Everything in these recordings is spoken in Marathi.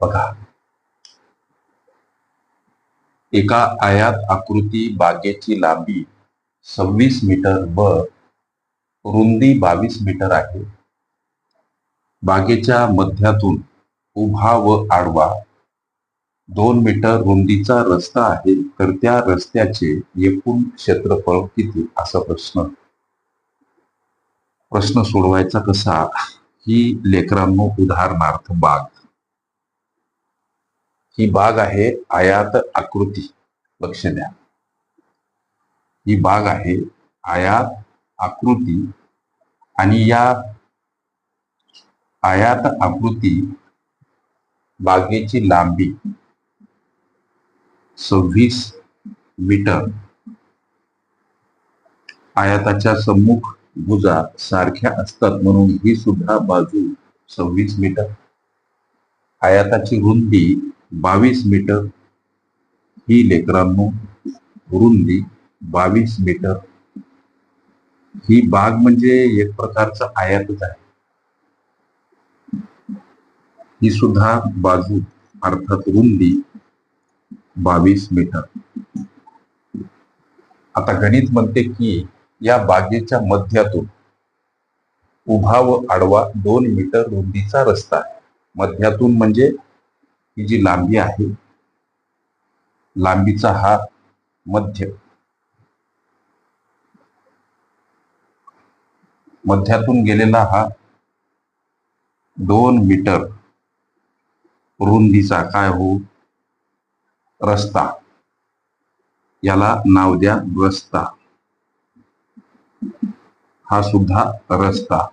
बघा. एका आयात आकृती बागेची लांबी सव्वीस मीटर व रुंदी बावीस मीटर आहे. बागेच्या मध्यातून उभा व आडवा दोन मीटर रुंदीचा रस्ता आहे तर त्या रस्त्याचे एकूण क्षेत्रफळ किती? असा प्रश्न. प्रश्न सोडवायचा कसा? ही लेकरांनो उदाहरणार्थ बाग. ही बाग आहे आयात आकृती. लक्ष द्या. ही बाग आहे आयात आकृती आणि या आयात आकृती बागेची लांबी सव्वीस मीटर. आयाताच्या सम्मुख भुजा सारख्या असतात म्हणून ही सुद्धा बाजू सव्वीस मीटर. आयाताची रुंदी बावीस मीटर ही लेकरांनो रुंदी बावीस मीटर. ही बाग म्हणजे एक प्रकारचा आयातच आहे. ही सुद्धा बाजू अर्थात रुंदी बावीस मीटर. आता गणित म्हणते की या बागेच्या मध्यातून उभा व आडवा दोन मीटर रुंदीचा रस्ता आहे. मध्यातून म्हणजे ही जी लांबी आहे लांबीचा हा मध्य. मध्यातून गेलेला हा दोन मीटर रुंदीचा काय हो? रस्ता. याला नाव द्या रस्ता हा सुद्धा रस्ता.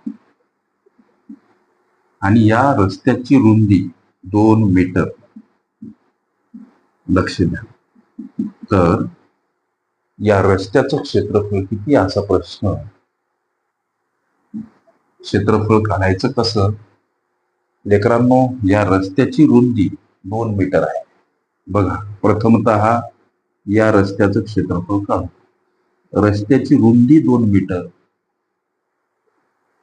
आणि या रस्त्याची रुंदी दोन मीटर. लक्ष द्या. तर या रस्त्याचं क्षेत्रफळ किती असा प्रश्न. क्षेत्रफळ काढायचं कसं? लेकरांनो या रस्त्याची रुंदी दोन मीटर आहे. बघा प्रथमत या रस्त्याचं क्षेत्रफळ काढू. रस्त्याची रुंदी दोन मीटर.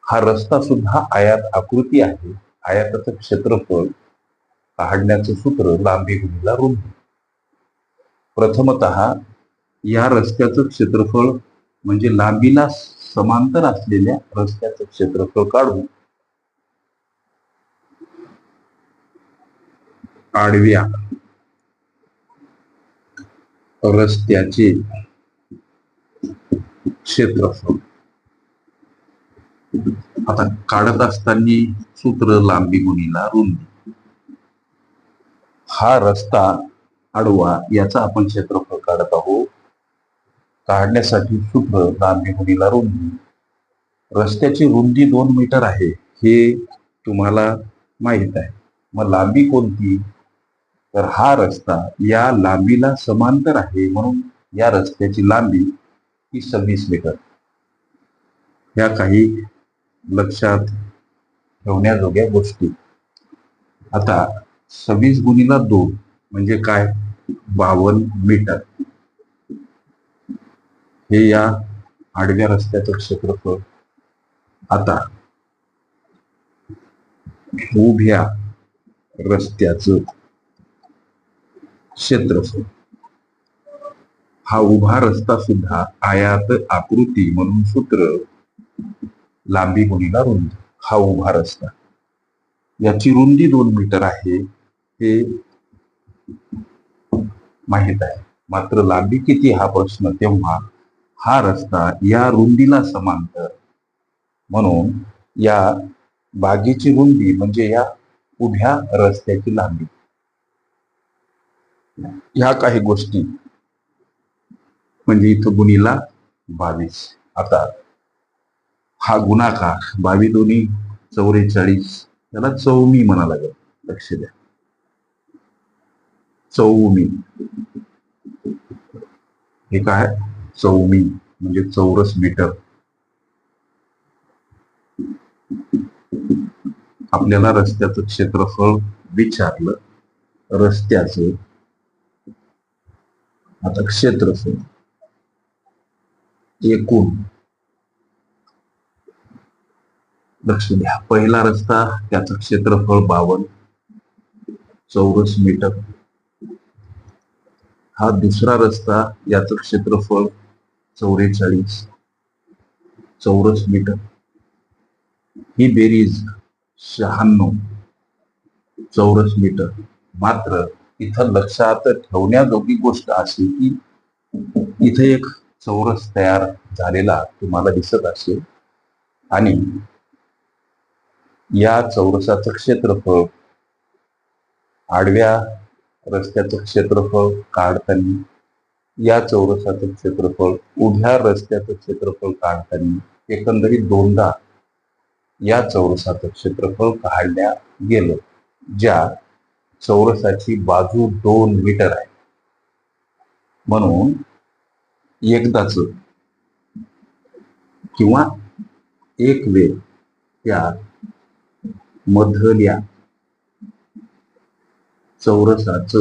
हा रस्ता सुद्धा आयात आकृती आहे. आयाताचं क्षेत्रफळ काढण्याचं सूत्र लांबी गुणीला रुंदी प्रथमत या रस्त्याचं क्षेत्रफळ म्हणजे लांबीला समांतर असलेल्या रस्त्याचं क्षेत्रफळ काढून आडव्या रस्त्याचे क्षेत्रफळ. आता काढत असताना सूत्र लांबी गुणीला रुंदी हा रस्ता आडवा याचा आपण क्षेत्रफळ काढत आहोत. काढण्यासाठी सूत्र लांबी गुणीला रुंदी. रस्त्याची रुंदी दोन मीटर आहे हे तुम्हाला माहीत आहे. मग लांबी कोणती? तर हा रस्ता या लांबीला समांतर आहे म्हणून या रस्त्याची लांबी ही सव्वीस मीटर. ह्या काही लक्षात ठेवण्याजोग्या गोष्टी. आता सव्वीस गुणीला दोन म्हणजे काय? बावन्न मीटर. हे या आडव्या रस्त्याचं क्षेत्रफळ. आता उभ्या रस्त्याचं क्षेत्रफळ. हा उभा रस्ता सुद्धा आयात आकृती म्हणून सूत्र लांबी गुणीला रुंदी. हा उभा रस्ता. याची रुंदी दोन मीटर आहे. हे माहीत आहे. मात्र लांबी किती हा प्रश्न? तेव्हा हा रस्ता या रुंदीला समांतर. म्हणून या बागेची रुंदी म्हणजे या उभ्या रस्त्याची लांबी. ह्या काही गोष्टी. म्हणजे इथं गुणीला बावीस. आता हा गुणाकार बावी दोन्ही चौवेचाळीस त्याला चौमी म्हणा लागेल. लक्ष द्या. चौमी. हे काय चौमी म्हणजे चौरस मीटर. आपल्याला रस्त्याचं क्षेत्रफळ विचारलं रस्त्याचं आता क्षेत्रफळ. एकूण. लक्ष द्या. पहिला रस्ता त्याचं क्षेत्रफळ बावन्न चौरस मीटर. हा दुसरा रस्ता याचं क्षेत्रफळ चौवेचाळीस चौरस मीटर. ही बेरीज शहाण्णव. चौरस मीटर. मात्र इथं लक्षात ठेवण्याजोगी गोष्ट अशी की इथे एक चौरस तयार झालेला तुम्हाला दिसत असेल. आणि या चौरसाचं क्षेत्रफळ आडव्या रस्त्याचं क्षेत्रफळ काढताना या चौरसाचं क्षेत्रफळ उभ्या रस्त्याचं क्षेत्रफळ काढताना एकंदरीत दोनदा या चौरसाचं क्षेत्रफळ काढल्या गेलं ज्या चौरसाची बाजू दोन मीटर आहे. म्हणून एकदाच किंवा एक वेळ त्या मधल्या चौरसाच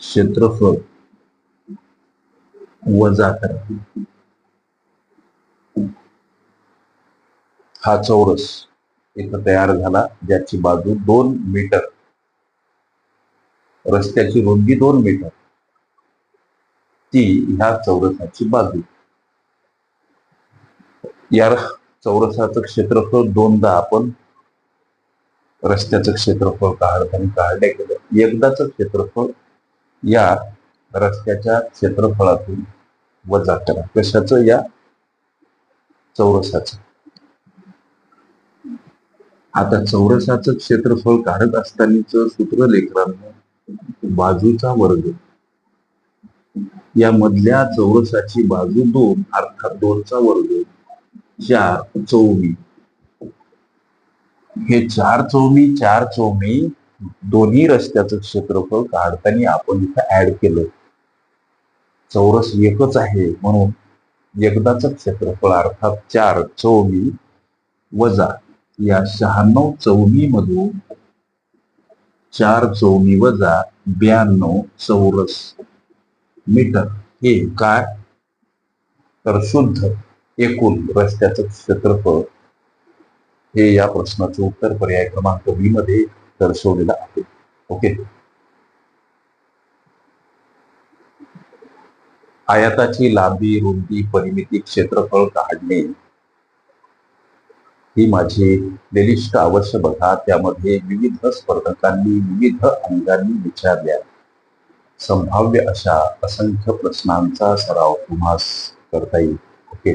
क्षेत्रफळ वजा करा. हा चौरस इथं तयार झाला ज्याची बाजू दोन मीटर. रस्त्याची रुंदी दोन मीटर. ती ह्या चौरसाची बाजू. या चौरसाचं क्षेत्रफळ दोनदा आपण रस्त्याचं क्षेत्रफळ काढताना काढले गेलं. एकदाच क्षेत्रफळ या रस्त्याच्या क्षेत्रफळातून वजा करा. कशाचं? या चौरसाचं. आता चौरसाचं क्षेत्रफळ काढत असतानाच सूत्र लेकरांना बाजूचा वर्ग. या मधल्या चौरसाची बाजू दोन अर्थात दोनचा वर्ग चार चौमी हे चार चौमी चार चौमी दोन्ही रस्त्याचं क्षेत्रफळ काढताना आपण इथं ऍड केलं. चौरस एकच आहे म्हणून एकदाच क्षेत्रफळ अर्थात चार चौमी वजा या शहाण्णव चौमी मधून चार चौमी वजा ब्याण्णव चौरस मीटर हे काय? तर शुद्ध एकूण रस्त्याचं क्षेत्रफळ हे या प्रश्नाचं उत्तर पर्याय क्रमांक बी मध्ये दर्शवलेलं आहे. ओके आयताची लांबी रुंदी परिमिती क्षेत्रफळ काढणे ही माझी प्लेलिस्ट अवश्य बघा. त्यामध्ये विविध स्पर्धकांनी विविध अंगांनी विचारल्या. संभाव्य अशा असंख्य प्रश्नांचा सराव तुम्हास करता येईल. ओके